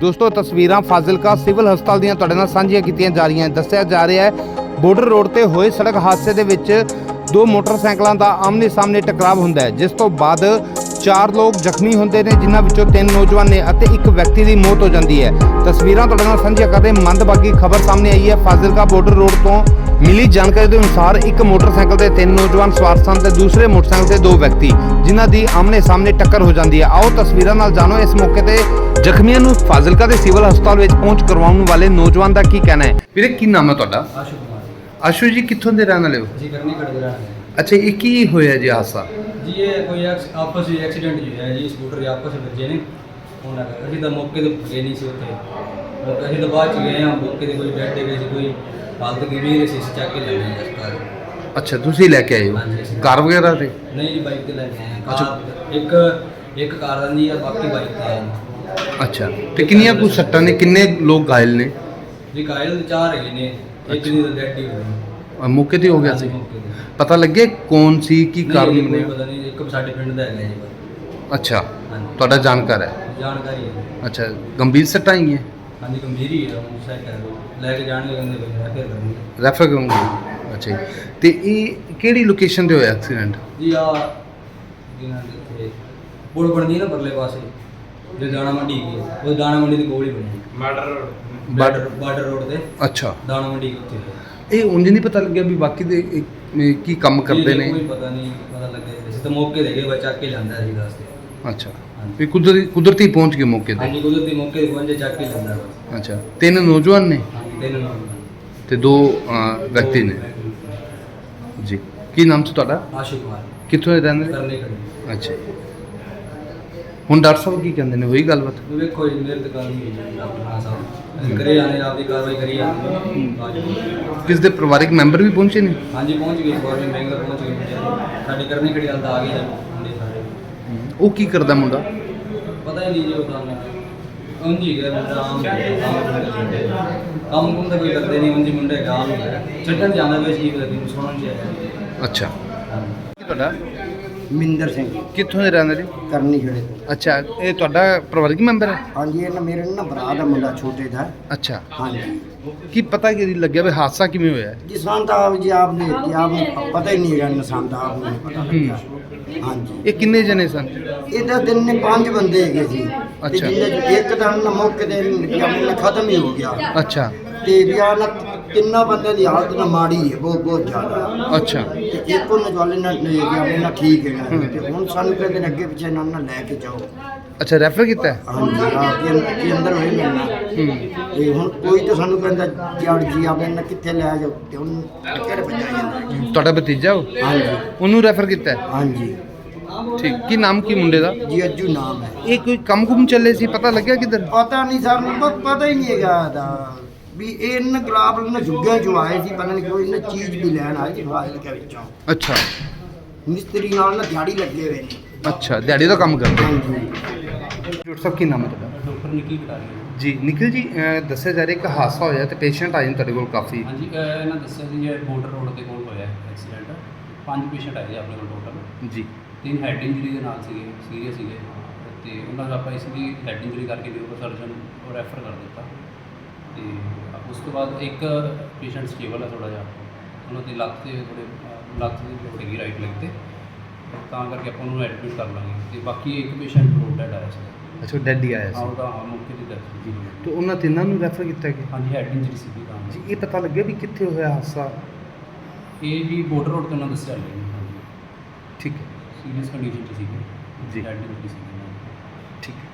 ਦੋਸਤੋ, ਤਸਵੀਰਾਂ ਫਾਜ਼ਿਲਕਾ ਸਿਵਲ ਹਸਪਤਾਲ ਦੀਆਂ ਤੁਹਾਡੇ ਨਾਲ ਸਾਂਝੀਆਂ ਕੀਤੀਆਂ ਜਾ ਰਹੀਆਂ ਦੱਸਿਆ ਜਾ ਰਿਹਾ ਹੈ ਬਾਰਡਰ ਰੋਡ ਤੇ ਹੋਏ ਸੜਕ ਹਾਦਸੇ ਦੇ ਵਿੱਚ ਦੋ ਮੋਟਰਸਾਈਕਲਾਂ ਦਾ ਆਮਨੇ ਸਾਹਮਣੇ ਟਕਰਾਅ ਹੁੰਦਾ ਹੈ, ਜਿਸ ਤੋਂ ਬਾਅਦ ਚਾਰ ਲੋਕ ਜ਼ਖਮੀ ਹੁੰਦੇ ਨੇ ਜਿਨ੍ਹਾਂ ਵਿੱਚੋਂ ਤਿੰਨ ਨੌਜਵਾਨ ਨੇ ਅਤੇ ਇੱਕ ਵਿਅਕਤੀ ਦੀ ਮੌਤ ਹੋ ਜਾਂਦੀ ਹੈ। ਤਸਵੀਰਾਂ ਤੁਹਾਡੇ ਨਾਲ ਸਾਂਝੀਆਂ ਕਰਦੇ ਮੰਦਭਾਗੀ ਖਬਰ ਸਾਹਮਣੇ ਆਈ ਹੈ। ਫਾਜ਼ਿਲਕਾ ਬਾਰਡਰ ਰੋਡ ਤੋਂ ਮਿਲੀ ਜਾਣਕਾਰੀ ਦੇ ਅਨੁਸਾਰ ਇੱਕ ਮੋਟਰਸਾਈਕਲ ਤੇ ਤਿੰਨ ਨੌਜਵਾਨ ਸਵਾਰ ਸਨ ਤੇ ਦੂਸਰੇ ਮੋਟਰਸਾਈਕਲ ਤੇ ਦੋ ਵਿਅਕਤੀ ਜਿਨ੍ਹਾਂ ਦੀ ਆਮਨੇ ਸਾਹਮਣੇ ਟੱਕਰ ਹੋ ਜਾਂਦੀ ਹੈ। ਆਓ ਤਸਵੀਰਾਂ ਨਾਲ ਜਾਣੋ ਇਸ ਮੌਕੇ ਤੇ ਜ਼ਖਮੀਆਂ ਨੂੰ ਫਾਜ਼ਿਲਕਾ ਦੇ ਸਿਵਲ ਹਸਪਤਾਲ ਵਿੱਚ ਪਹੁੰਚ ਕਰਵਾਉਣ ਵਾਲੇ ਨੌਜਵਾਨ ਦਾ ਕੀ ਕਹਿਣਾ ਹੈ? ਵੀਰੇ ਕੀ ਨਾਮ ਹੈ ਤੁਹਾਡਾ? ਆਸ਼ੂ ਜੀ ਕਿੱਥੋਂ ਦੇ ਰਹਿਣ ਵਾਲੇ ਹੋ? ਜੀ ਕਰਨੀ ਕੜਗਰਾ ਅੱਛਾ ਇਹ ਕੀ ਹੋਇਆ ਜੀ ਹਾਦਸਾ? ਜੀ ਇਹ ਕੋਈ ਐਕਸ- ਆਪਸ ਵਿੱਚ ਐਕਸੀਡੈਂਟ ਜੀ ਹੋਇਆ ਜੀ ਸਕੂਟਰ ਦੇ ਆਪਸ ਵਿੱਚ ਵੱਜੇ ਨੇ। ਉਹਨਾਂ ਦਾ ਅਸੀਂ ਤਾਂ ਮੌਕੇ ਤੇ ਗਏ ਨਹੀਂ ਸੀ ਉੱਥੇ। ਮੌਕੇ ਅਸੀਂ ਤਾਂ ਬਾਅਦ ਚ ਗਏ ਹਾਂ ਮੌਕੇ ਤੇ ਕੋਈ ਡੈਡ ਗਏ ਸੀ ਕੋਈ ਹਾਲਤ ਗੰਭੀਰ ਸੀ ਅਸੀਂ ਚੱਕ ਕੇ ਲੈ ਗਏ ਹਸਪਤਾਲ। ਅੱਛਾ ਤੁਸੀਂ ਲੈ ਕੇ ਆਏ ਹੋ? ਕਾਰ ਵਗੈਰਾ ਤੇ? ਨਹੀਂ ਜੀ ਬਾਈਕ ਤੇ ਲੈ ਕੇ ਆਏ ਹਾਂ। ਕਾਰ ਇੱਕ ਇੱਕ ਕਾਰ ਆਂਦੀ ਆ ਬਾਕੀ ਬਾਈਕ ਤੇ ਆਏ ਹਾਂ। ਅੱਛਾ। ਤੇ ਕਿੰਨੀਆਂ ਕੁ ਸੱਟਾਂ ਨੇ? ਕਿੰਨੇ ਲੋਕ ਘਾਇਲ ਨੇ? ਜੀ ਕਾਇਲ ਦੇ ਚਾਰ ਹੈਗੇ ਨੇ। ਇੱਕ ਦੀ ਤਾਂ ਡੈਡ ਹੀ ਹੋਈ। ਅ, ਮੌਕੇ ਤੇ ਹੋ ਗਿਆ ਸੀ। ਮੌਕੇ ਤੇ। ਪਤਾ ਲੱਗਿਆ ਕੌਣ ਸੀ ਕੀ ਨਹੀਂ, ਕਾਰਨ ਕੋਈ ਬਣਿਆ? ਪਤਾ ਨਹੀਂ ਇੱਕ ਸਾਡੇ ਪਿੰਡ ਦਾ ਹੈਗਾ ਜੀ। ਬਸ। ਅੱਛਾ ਹਾਂਜੀ। ਤੁਹਾਡਾ ਜਾਣਕਾਰ ਹੈ? ਜਾਣਕਾਰੀ ਹੈ। ਅੱਛਾ ਗੰਭੀਰ ਸੱਟਾਂ ਹੀ ਹੈ ਹਾਂਜੀ ਗੰਭੀਰ ਹੀ ਹੈ ਹੁਣ ਸੈਟ ਲੈ ਕੇ ਜਾਣਗੇ ਕਹਿੰਦੇ ਬਈ ਫਿਰ ਕਰਾਂਗੇ ਰੈਫਰ ਕਰੂੰਗੇ ਅੱਛਾ ਜੀ। ਤੇ ਇਹ ਕਿਹੜੀ ਲੋਕੇਸ਼ਨ ਤੇ ਹੋਇਆ ਐਕਸੀਡੈਂਟ ਜੀ ਆ ਜਿਨ੍ਹਾਂ ਦੇ ਇੱਥੇ ਪੁਲ ਬਣਦੀ ਹੈ ਨਾ ਪਰਲੇ ਪਾਸੇ ਜੋ ਦਾਣਾ ਮੰਡੀ ਕੀ ਹੈ ਉਹ ਦਾਣਾ ਮੰਡੀ ਦੇ ਕੋਲ ਹੀ ਬਣੀ ਬਾਰਡਰ ਬਾਰਡਰ ਬਾਰਡਰ ਰੋਡ ਤੇ। ਅੱਛਾ। ਦਾਣਾ ਮੰਡੀ ਉੱਥੇ। ਹੈ। ਇਹ ਉਂਝ ਨਹੀਂ ਪਤਾ ਲੱਗਿਆ ਵੀ ਬਾਕੀ ਦੇ ਇਹ- ਇਹ ਕੀ ਕੰਮ ਕਰਦੇ ਨੇ? ਕੋਈ ਪਤਾ ਨਹੀਂ ਪਤਾ ਲੱਗੇ ਅਸੀਂ ਤਾਂ ਮੌਕੇ ਦੇ ਗਏ ਬੱਚਾ ਕੇ ਲਿਆਂਦਾ ਸੀ ਰਸਤੇ। ਅੱਛਾ। ਵੀ ਕੁਦਰਤੀ ਕੁਦਰਤੀ ਪਹੁੰਚ ਗਏ ਮੌਕੇ ਤੇ? ਹਾਂਜੀ ਕੁਦਰਤੀ ਮੌਕੇ ਤੇ ਪਹੁੰਚੇ ਚੱਕ ਕੇ ਬਸ। ਅੱਛਾ। ਤਿੰਨ ਨੌਜਵਾਨ ਨੇ? ਹਾਂਜੀ ਤਿੰਨ ਨਾਮ ਤੇ ਦੋ ਵਿਅਕਤੀ ਨੇ? ਜੀ। ਕੀ ਨਾਮ ਸੀ ਤੁਹਾਡਾ? ਆਸ਼ੂ ਕੁਮਾਰ। ਕਿੱਥੋਂ ਦੇ ਰਹਿੰਦੇ ਨੇ ਕਰਨੇ ਖੜੀ ਅੱਛਾ। ਜੀ। ਹੁਣ ਡਾਕਟਰ ਸਾਹਿਬ ਕੀ ਕਹਿੰਦੇ ਨੇ ਹੋਈ ਗੱਲਬਾਤ? ਵੇਖੋ ਜੀ ਮੇਰੇ ਤੇ ਗੱਲ ਨਹੀਂ ਹੋਈ ਡਾਕਟਰ ਖਾਨ ਸਾਹਿਬ। ਕਰੇ ਜਾਣੇ ਆਪਦੀ ਕਾਰਵਾਈ ਕਰੀ ਜਾਂਦੇ। ਕਿਸ ਦੇ ਪਰਿਵਾਰਿਕ ਮੈਂਬਰ ਵੀ ਪਹੁੰਚੇ ਨੇ? ਹਾਂਜੀ ਪਹੁੰਚ ਗਏ ਗੌਰਮੈਂਟ ਬੈਂਕ ਪਹੁੰਚ ਗਏ। ਸਾਡੀ ਕਰਨੀ ਖੜੀ ਹਾਲਤ ਆ ਗਈ ਜੀ ਮੁੰਡੇ ਸਾਰੇ। ਉਹ ਕੀ ਕਰਦਾ ਮੁੰਡਾ? ਪਤਾ ਹੀ ਨਹੀਂ ਜੀ ਉਹਦਾ ਉਂਝ ਹੀ ਮੁੰਡਾ ਆਮ ਕੰਮ ਕੁੰਮ ਤਾਂ ਕੋਈ ਕਰਦੇ ਨਹੀਂ। ਉਂਝ ਹੀ ਮੁੰਡੇ ਹੀ ਹੈਗਾ ਛੱਡਣ ਜਾਂਦਾ ਵੇ ਜੀ ਕਦੇ ਨੂੰ ਸੁਣਨ ਚ ਆਇਆ। ਅੱਛਾ। ਕੀ ਤੁਹਾਡਾ? ਮਿੰਦਰ ਸਿੰਘ ਕਿੱਥੋਂ ਦੇ ਰਹਿਣ ਵਾਲੇ ਕਰਨੀ ਖੜੇ ਤੋਂ। ਅੱਛਾ ਇਹ ਤੁਹਾਡਾ ਪਰਿਵਾਰਿਕ ਮੈਂਬਰ ਹੈ? ਹਾਂਜੀ ਇਹ ਨਾ ਮੇਰੇ ਨਾ ਭਰਾ ਦਾ ਮੁੰਡਾ ਛੋਟੇ ਦਾ। ਅੱਛਾ। ਹਾਂਜੀ। ਕੀ ਪਤਾ ਕਿ ਲੱਗਿਆ ਵੀ ਹਾਦਸਾ ਕਿਵੇਂ ਹੋਇਆ? ਹੈ? ਜਿਸਾਂ ਤਾਂ ਆਪ ਜੀ ਆਪ ਨੇ ਕਿ ਆਪ ਨੂੰ ਪਤਾ ਹੀ ਨਹੀਂ ਹੈਗਾ ਨਿਸ਼ਾਨ ਦਾ ਆਪ ਨੂੰ ਨਹੀਂ ਪਤਾ ਲੱਗਿਆ। ਹਾਂਜੀ। ਇਹ ਕਿੰਨੇ ਜਣੇ ਸਨ? ਇਹਦਾ ਦਿਨ ਨੇ ਪੰਜ ਬੰਦੇ ਹੈਗੇ ਸੀ। ਤੇ ਅੱਛਾ। ਜਿਹਦੇ ਚ ਇੱਕ ਤਾਂ ਨਾ ਮੌਕੇ ਤੇ ਆਪਣੇ ਖਤਮ ਹੀ ਹੋ ਗਿਆ। ਅੱਛਾ। ਤੇ ਵਿਆਹ ਨਾ ਤਿੰਨਾਂ ਬੰਦਿਆਂ ਦੀ ਹਾਲਤ ਨਾ ਮਾੜੀ ਹੈ ਬਹੁਤ ਬਹੁਤ ਜ਼ਿਆਦਾ। ਅੱਛਾ। ਤੇ ਇੱਕ ਉਹਨਾਂ ਜਵਾਲੇ ਨਾਲ ਨੇ ਕਿ ਆਪਣੇ ਨਾਲ ਠੀਕ ਹੈਗਾ ਤੇ ਹੁਣ ਸਾਨੂੰ ਕਹਿੰਦੇ ਨੇ ਅੱਗੇ ਪਿੱਛੇ ਨਾਲ ਨਾ ਲੈ ਕੇ ਜਾਓ। ਅੱਛਾ ਰੈਫਰ ਕੀਤਾ? ਹੈ? ਹਾਂਜੀ ਆ ਕੇ ਕੇ ਅੰਦਰ ਹੋਏ ਮਿਲਣਾ ਹੂੰ। ਤੇ ਹੁਣ ਕੋਈ ਤਾਂ ਸਾਨੂੰ ਕਹਿੰਦਾ ਜੜ ਜੀ ਆ ਨਾ ਕਿੱਥੇ ਲੈ ਜਾਓ? ਤੇ ਉਹਨੂੰ ਕਿਹੜੇ ਪੰਜਾਈ ਜਾਂਦਾ ਤੁਹਾਡਾ ਭਤੀਜਾ ਉਹ? ਹਾਂਜੀ। ਉਹਨੂੰ ਰੈਫਰ ਕੀਤਾ? ਹੈ? ਹਾਂਜੀ। ਠੀਕ ਕੀ ਨਾਮ ਕੀ ਮੁੰਡੇ ਦਾ? ਜੀ ਅੱਜੂ ਨਾਮ ਹੈ। ਇਹ ਕੋਈ ਕੰਮ ਕੁਮ ਚੱਲੇ ਸੀ? ਪਤਾ ਲੱਗਿਆ ਕਿਧਰ? ਪਤਾ ਨਹੀਂ ਸਾਨੂੰ ਪ- ਪਤਾ ਹੀ ਨਹੀਂ ਹੈਗਾ ਦਾ ਵੀ ਇਹ ਇਹਨਾਂ ਗੁਲਾਬ ਨੂੰ ਜੁੱਗਿਆਂ ਚੋਂ ਆਏ ਸੀ ਪਤਾ ਨਹੀਂ ਕੋਈ ਇਹਨਾਂ ਚੀਜ਼ ਵੀ ਲੈਣ ਆਏ ਸੀ ਫਾਜ਼ਿਲ ਕੇ ਵਿੱਚੋਂ। ਅੱਛਾ। ਮਿਸਤਰੀ ਨਾਲ ਨਾ ਦਿਹਾੜੀ ਲੱਗੇ ਹੋਏ ਨੇ। ਅੱਛਾ ਦਿਹਾੜੀ ਦਾ ਕੰਮ ਕਰਦੇ। ਹਾਂਜੀ। ਡਾਕਟਰ ਸਾਹਿਬ ਕੀ ਨਾਮ ਹੈ ਤੁਹਾਡਾ? ਡਾਕਟਰ ਨਿੱਕੀ ਕਟਾਰੀ। ਜੀ ਨਿਖਿਲ ਜੀ ਅਹ ਦੱਸਿਆ ਜਾ ਰਿਹਾ ਇੱਕ ਹਾਦਸਾ ਹੋਇਆ ਤੇ ਪੇਸ਼ੈਂਟ ਆਏ ਨੇ ਤੁਹਾਡੇ ਕੋਲ ਕਾਫੀ। ਹਾਂਜੀ ਅਹ ਇਹਨਾਂ ਦੱਸਿਆ ਸੀ ਇਹ ਬਾਰਡਰ ਰੋਡ ਦੇ ਕੋਲ ਹੋਇਆ ਐਕਸੀਡੈਂਟ। ਪੰਜ ਪੇਸ਼ੈਂਟ ਆਏ ਜੀ ਆਪਣੇ ਕੋਲ ਟੋਟਲ ਜੀ। ਤਿੰਨ ਹੈਡ ਇੰਜਰੀ ਦੇ ਨਾਲ ਸੀਗੇ ਸੀਰੀਅਸ ਸੀਗੇ। ਤੇ ਉਹਨਾਂ ਦਾ ਆਪਾਂ ਇਸ ਦੀ ਹੈਡ ਇੰਜਰੀ ਕਰਕੇ ਨਿਊਰੋ ਸਰਜਨ ਰੈਫਰ ਕਰ ਦਿੱਤਾ। ਤੇ ਉਸ ਤੋਂ ਬਾਅਦ ਇੱਕ ਪੇਸ਼ੈਂਟ ਸਟੇਬਲ ਹੈ ਥੋੜਾ ਜਿਹਾ। ਉਹਨਾਂ ਦੀ ਲੱਤ ਤੇ ਥੋੜੇ ਲੱਤ ਦੀ ਥੋੜੀ ਹੈਗੀ ਰਾਈਟ ਲੈਗ ਤੇ। ਤਾਂ ਕਰਕੇ ਆਪਾਂ ਉਹਨੂੰ ਐਡਮਿਟ ਕਰ ਲਾਂਗੇ। ਤੇ ਬਾਕੀ ਇੱਕ ਪੇਸ਼ੈਂਟ ਰੋਡ ਡੈਡ ਆਇਆ ਸੀ। ਅੱਛਾ ਡੈਡ ਹੀ ਆਇਆ ਸੀ। ਆਉਟ ਆ ਮੌਕੇ ਦੀ ਡੈਥ ਜੀ ਤੇ ਉਹਨਾਂ ਤਿੰਨਾਂ ਨੂੰ ਰੈਫਰ ਕੀਤਾ ਗਿਆ? ਹਾਂਜੀ ਹੈਡ ਇੰਜਰੀ ਸੀਗੀ ਤਾਂ। ਜੀ ਇਹ ਪਤਾ ਲੱਗਿਆ ਵੀ ਕਿੱਥੇ ਹੋਇਆ ਹਾਦਸਾ? ਇਹ ਜੀ ਬਾਰਡਰ ਰੋਡ ਤੇ ਉਹਨਾਂ ਦੱਸਿਆ ਜੀ ਠੀਕ ਹੈ। ਸੀਰੀਅਸ ਕੰਡੀਸ਼ਨ 'ਚ ਸੀਗੇ। ਜੀ। ਹੈਡ ਇੰਜਰੀ ਸੀਗੀ। ਠੀਕ ਹੈ।